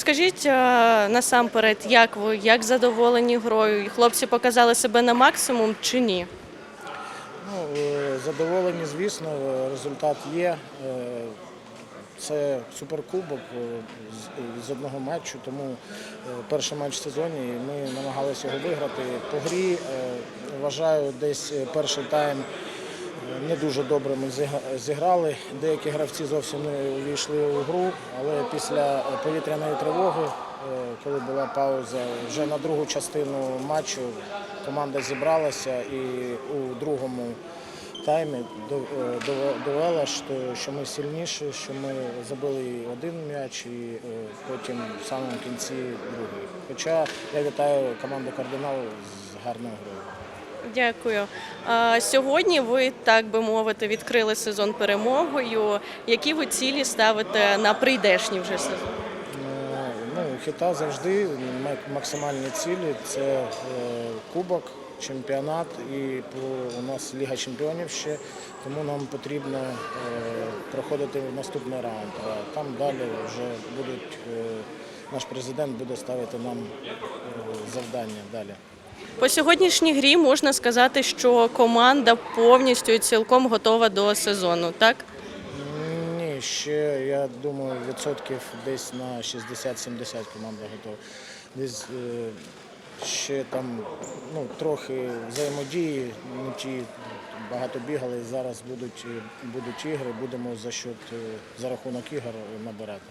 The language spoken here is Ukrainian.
Розкажіть е, насамперед, як ви, як задоволені грою? Хлопці показали себе на максимум чи ні? Ну, е, задоволені, звісно, результат є. Е, Це суперкубок з- одного матчу, тому перший матч в сезоні і ми намагалися його виграти. По грі вважаю, десь перший тайм не дуже добре ми зіграли. Деякі гравці зовсім не увійшли у гру, але після повітряної тривоги, е, коли була пауза, вже на другу частину матчу команда зібралася і у другому таймі е, довела, що, що ми сильніші, що ми забили один м'яч і е, потім в самому кінці другий. Хоча я вітаю команду Кардинал з гарною грою. Дякую. Сьогодні ви, так би мовити, відкрили сезон перемогою. Які ви цілі ставите на прийдешній вже сезон? Е, Ну, хіта завжди максимальні цілі це е, кубок, чемпіонат і у нас Ліга Чемпіонів ще, тому нам потрібно е, проходити наступний раунд. А там далі вже будуть наш президент буде ставити нам завдання далі. По сьогоднішній грі можна сказати, що команда повністю і цілком готова до сезону, так? Ні, ще я думаю, відсотків десь на 60-70 команда готова. Десь е, ще там ну, трохи взаємодії, не ті багато бігали. Зараз будуть, е, будуть ігри, будемо за счет е, за рахунок ігор набирати.